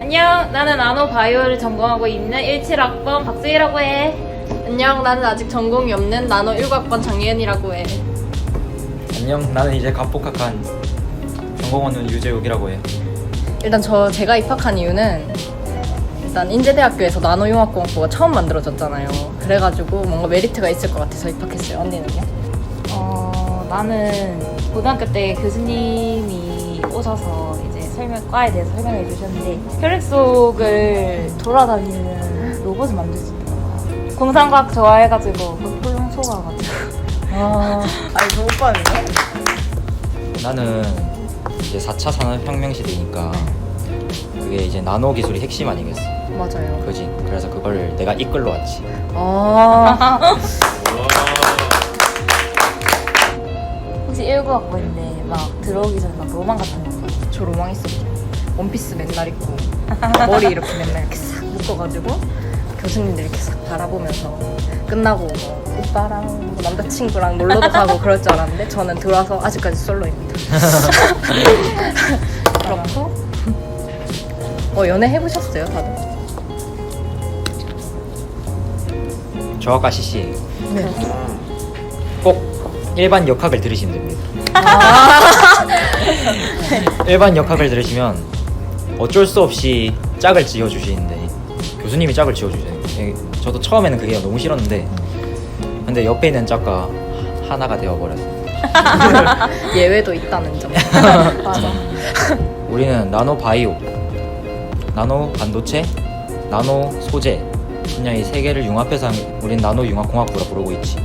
안녕, 나는 나노 바이오를 전공하고 있는 17학번 박수희라고 해. 안녕, 나는 아직 전공이 없는 나노 1학번 장예은이라고 해. 안녕 나는 이제 갑복학한 전공원은 유재욱이라고 해 일단 저 제가 입학한 이유는 일단 인제대학교에서 나노융합공학부가 처음 만들어졌잖아요. 그래가지고 뭔가 메리트가 있을 것 같아서 입학했어요. 언니는요? 어, 나는 고등학교 때 교수님이 오셔서 이제 설명, 과에 대해서 설명해 주셨는데 혈액 속을 돌아다니는 로봇을 만들 수 있더라고요. 공상과학 좋아해가지고 그 홀랑 속아가지고. 아, 아니 저 오빠는요? 나는 이제 4차 산업혁명 시대니까 그게 이제 나노 기술이 핵심 아니겠어 맞아요. 그지 그래서 그걸 내가 이끌러 왔지 아, 혹시 19학번인데 막 들어오기 전에 막 로망 같은 거? 저 로망 있었죠. 원피스 맨날 입고 머리 이렇게 맨날 이렇게 싹 묶어가지고 교수님들 이렇게 싹 바라보면서 끝나고 뭐 오빠랑 뭐 남자친구랑 놀러도 가고 그럴 줄 알았는데 저는 들어와서 아직까지 솔로입니다. 그렇고 어 연애 해보셨어요 다들? 저학과 CC 네. 꼭 일반 역학을 들으시면 됩니다 일반 역학을 들으시면 어쩔 수 없이 짝을 지어 주시는데 교수님이 짝을 지어 주세요 예, 저도 처음에는 그게 너무 싫었는데 근데 옆에 있는 짝과 하나가 되어 버렸어요 예외도 있다는 점. 맞아. 우리는 나노 바이오, 나노 반도체, 나노 소재 그냥 이세 개를 융합해서 우린 나노 융합공학부라 부르고 있지.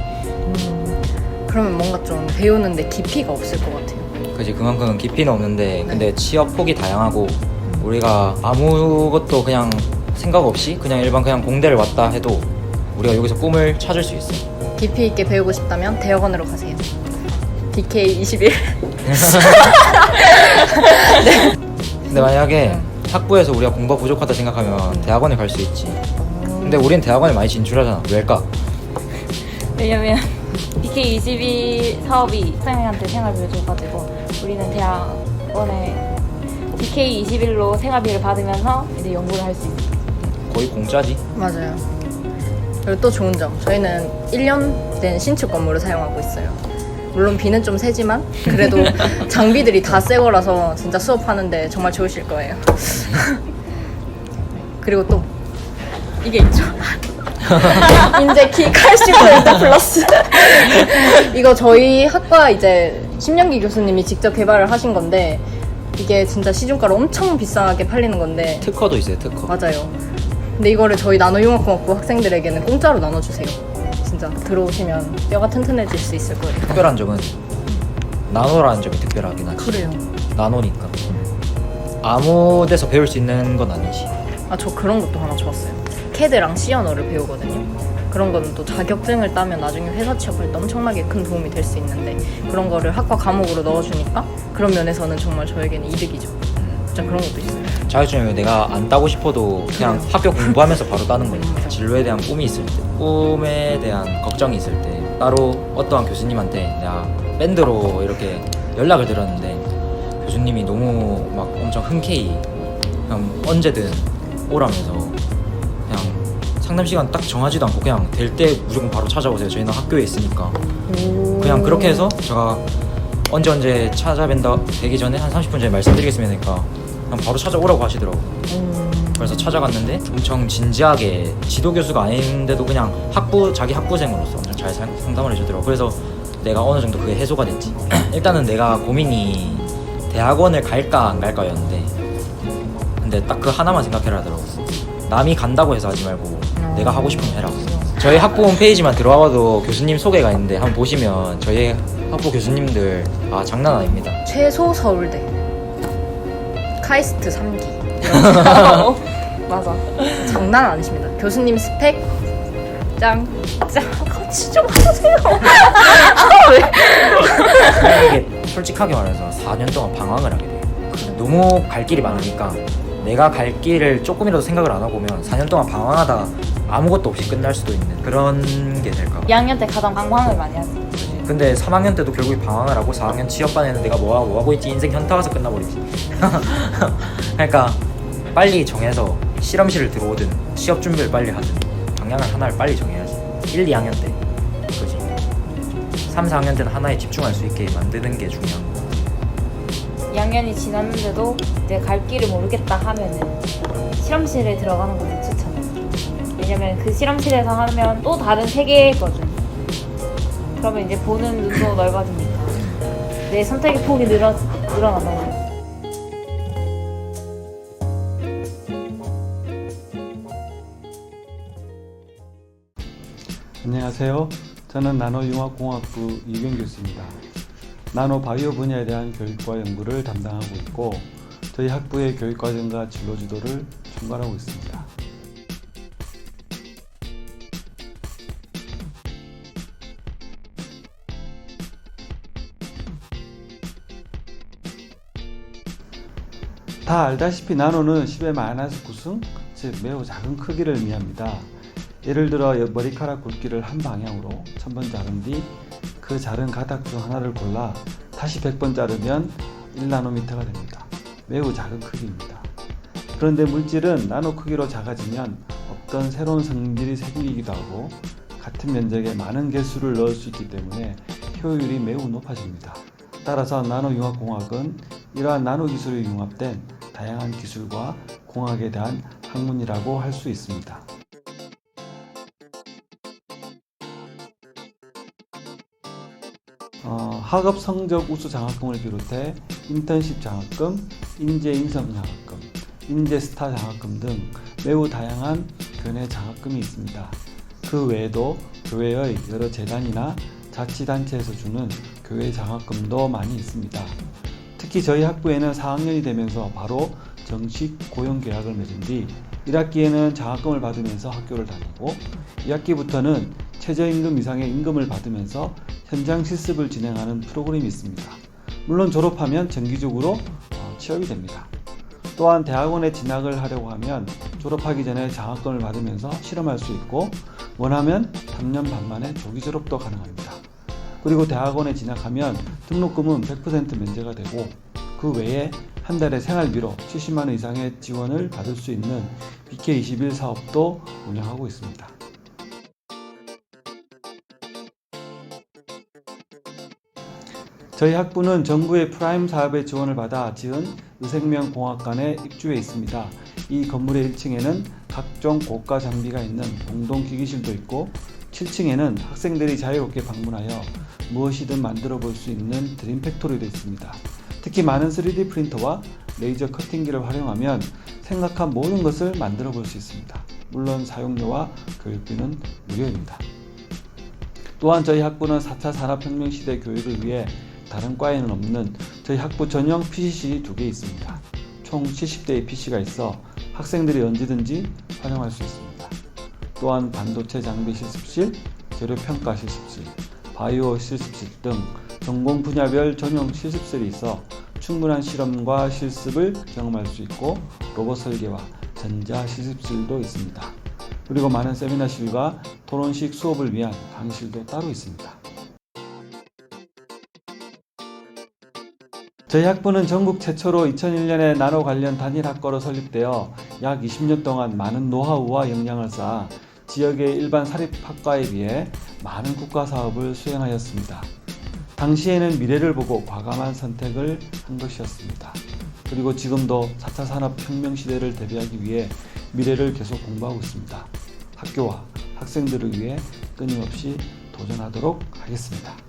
음, 그러면 뭔가 좀 배우는데 깊이가 없을 것 같아요. 그지 그만큼 깊이는 없는데 근데 취업 폭이 다양하고 우리가 아무것도 그냥 생각 없이 그냥 일반 그냥 공대를 왔다 해도 우리가 여기서 꿈을 찾을 수 있어. 깊이 있게 배우고 싶다면 대학원으로 가세요. DK 21. 근데 만약에 학부에서 우리가 공부가 부족하다 생각하면 대학원에 갈 수 있지. 근데 우린 대학원에 많이 진출하잖아. 왜일까? 왜냐면 DK21 사업이 학생한테 생활비를 줘가지고 우리는 대학원에 DK21로 생활비를 받으면서 이제 연구를 할 수 있어요. 거의 공짜지. 맞아요. 그리고 또 좋은 점, 저희는 1년 된 신축 건물을 사용하고 있어요. 물론 비는 좀 세지만 그래도 장비들이 다 새 거라서 진짜 수업하는데 정말 좋으실 거예요. 그리고 또 이게 있죠. 인제키 칼슘 벨트 플러스. 이거 저희 학과 이제 심영기 교수님이 직접 개발을 하신 건데 이게 진짜 시중가로 엄청 비싸게 팔리는 건데 특허도 있어요. 특허. 맞아요. 근데 이거를 저희 나노융합공학부 학생들에게는 공짜로 나눠주세요. 진짜 들어오시면 뼈가 튼튼해질 수 있을 거예요. 특별한 점은 나노라는 점이 특별하긴 하지. 그래요. 나노니까. 아무 데서 배울 수 있는 건 아니지. 아 저 그런 것도 하나 좋았어요. 캐드랑 C 언어를 배우거든요. 그런 거는 또 자격증을 따면 나중에 회사 취업할 때 엄청나게 큰 도움이 될 수 있는데 그런 거를 학과 과목으로 넣어주니까 그런 면에서는 정말 저에게는 이득이죠. 진짜 그런 것도 있어요. 자격증을 내가 안 따고 싶어도 그냥 학교 공부하면서 바로 따는 거니까. 진로에 대한 꿈이 있을 때, 꿈에 대한 걱정이 있을 때 따로 어떠한 교수님한테 내가 밴드로 이렇게 연락을 드렸는데 교수님이 너무 막 엄청 흔쾌히 그냥 언제든 오라면서 상담 시간 딱 정하지도 않고 그냥 될 때 무조건 바로 찾아오세요. 저희는 학교에 있으니까. 그냥 그렇게 해서 제가 언제 언제 찾아뵌다 되기 전에 한 30분 전에 말씀드리겠습니다 하니까 그냥 바로 찾아오라고 하시더라고. 그래서 찾아갔는데 엄청 진지하게 지도 교수가 아닌데도 그냥 학부 자기 학부생으로서 엄청 잘 상- 상담을 해주더라고. 그래서 내가 어느 정도 그게 해소가 됐지. 일단은 내가 고민이 대학원을 갈까 안 갈까였는데 근데 딱 그 하나만 생각해라 하더라고. 남이 간다고 해서 하지 말고 내가 하고 싶으면 해라 저희 학부 홈페이지만 들어와도 교수님 소개가 있는데 한번 보시면 저희 학부 교수님들 아 장난 아닙니다 최소 서울대 카이스트 3기 맞아. 장난 아니십니다. 교수님 스펙 짱 짱. 같이 좀 하세요. 이게 솔직하게 말해서 4년 동안 방황을 하게 돼요. 너무 갈 길이 많으니까 내가 갈 길을 조금이라도 생각을 안 하고 오면 4년 동안 방황하다 아무것도 없이 끝날 수도 있는 그런 게 될까 봐. 2학년 때 가장 방황을 많이 하지. 근데 3학년 때도 결국에 방황을 하고 4학년 취업반에는 내가 뭐하고 뭐하고 있지? 인생 현타 와서 끝나버리지. 그러니까 빨리 정해서 실험실을 들어오든 취업 준비를 빨리 하든 방향을 하나를 빨리 정해야지. 1, 2학년 때. 그지? 3, 4학년 때는 하나에 집중할 수 있게 만드는 게 중요한 거 2학년이 지났는데도 이제 갈 길을 모르겠다 하면은 실험실에 들어가는 것을 추천해. 왜냐면 그 실험실에서 하면 또 다른 세계거든. 그러면 이제 보는 눈도 넓어지니까 내 선택의 폭이 늘어. 생각해. 안녕하세요. 저는 나노융합공학부 이경 교수입니다. 나노 바이오 분야에 대한 교육과 연구를 담당하고 있고 저희 학부의 교육과정과 진로 지도를 총괄하고 있습니다. 다 알다시피 나노는 10의 마이너스 9승, 즉 매우 작은 크기를 의미합니다. 예를 들어 머리카락 굵기를 한 방향으로 1000번 자른 뒤 그 자른 가닥 중 하나를 골라 다시 100번 자르면 1나노미터가 됩니다. 매우 작은 크기입니다. 그런데 물질은 나노 크기로 작아지면 없던 새로운 성질이 생기기도 하고 같은 면적에 많은 개수를 넣을 수 있기 때문에 효율이 매우 높아집니다. 따라서 나노융합공학은 이러한 나노 기술이 융합된 다양한 기술과 공학에 대한 학문이라고 할 수 있습니다. 어, 학업 성적 우수 장학금을 비롯해 인턴십 장학금, 인재 인성 장학금, 인재 스타 장학금 등 매우 다양한 교내 장학금이 있습니다. 그 외에도 교회의 여러 재단이나 자치단체에서 주는 교회 장학금도 많이 있습니다. 특히 저희 학부에는 4학년이 되면서 바로 정식 고용 계약을 맺은 뒤 1학기에는 장학금을 받으면서 학교를 다니고 2학기부터는 최저임금 이상의 임금을 받으면서 현장 실습을 진행하는 프로그램이 있습니다. 물론 졸업하면 정기적으로 어, 취업이 됩니다. 또한 대학원에 진학을 하려고 하면 졸업하기 전에 장학금을 받으면서 실험할 수 있고 원하면 3년 반 만에 조기 졸업도 가능합니다. 그리고 대학원에 진학하면 등록금은 100% 면제가 되고 그 외에 한 달에 생활비로 70만 원 이상의 지원을 받을 수 있는 BK21 사업도 운영하고 있습니다. 저희 학부는 정부의 프라임 사업의 지원을 받아 지은 의생명공학관에 입주해 있습니다. 이 건물의 1층에는 각종 고가 장비가 있는 공동 기기실도 있고 7층에는 학생들이 자유롭게 방문하여 무엇이든 만들어 볼 수 있는 드림 팩토리도 있습니다. 특히 많은 3D 프린터와 레이저 커팅기를 활용하면 생각한 모든 것을 만들어 볼 수 있습니다. 물론 사용료와 교육비는 무료입니다. 또한 저희 학부는 4차 산업혁명 시대 교육을 위해 다른 과에는 없는 저희 학부 전용 PC실이 두 개 있습니다. 총 70대의 PC가 있어 학생들이 언제든지 활용할 수 있습니다. 또한 반도체 장비 실습실, 재료 평가 실습실, 바이오 실습실 등 전공 분야별 전용 실습실이 있어 충분한 실험과 실습을 경험할 수 있고 로봇 설계와 전자 실습실도 있습니다. 그리고 많은 세미나실과 토론식 수업을 위한 강의실도 따로 있습니다. 저희 학부는 전국 최초로 2001년에 나노 관련 단일 학과로 설립되어 약 20년 동안 많은 노하우와 역량을 쌓아 지역의 일반 사립학과에 비해 많은 국가 사업을 수행하였습니다. 당시에는 미래를 보고 과감한 선택을 한 것이었습니다. 그리고 지금도 4차 산업혁명 시대를 대비하기 위해 미래를 계속 공부하고 있습니다. 학교와 학생들을 위해 끊임없이 도전하도록 하겠습니다.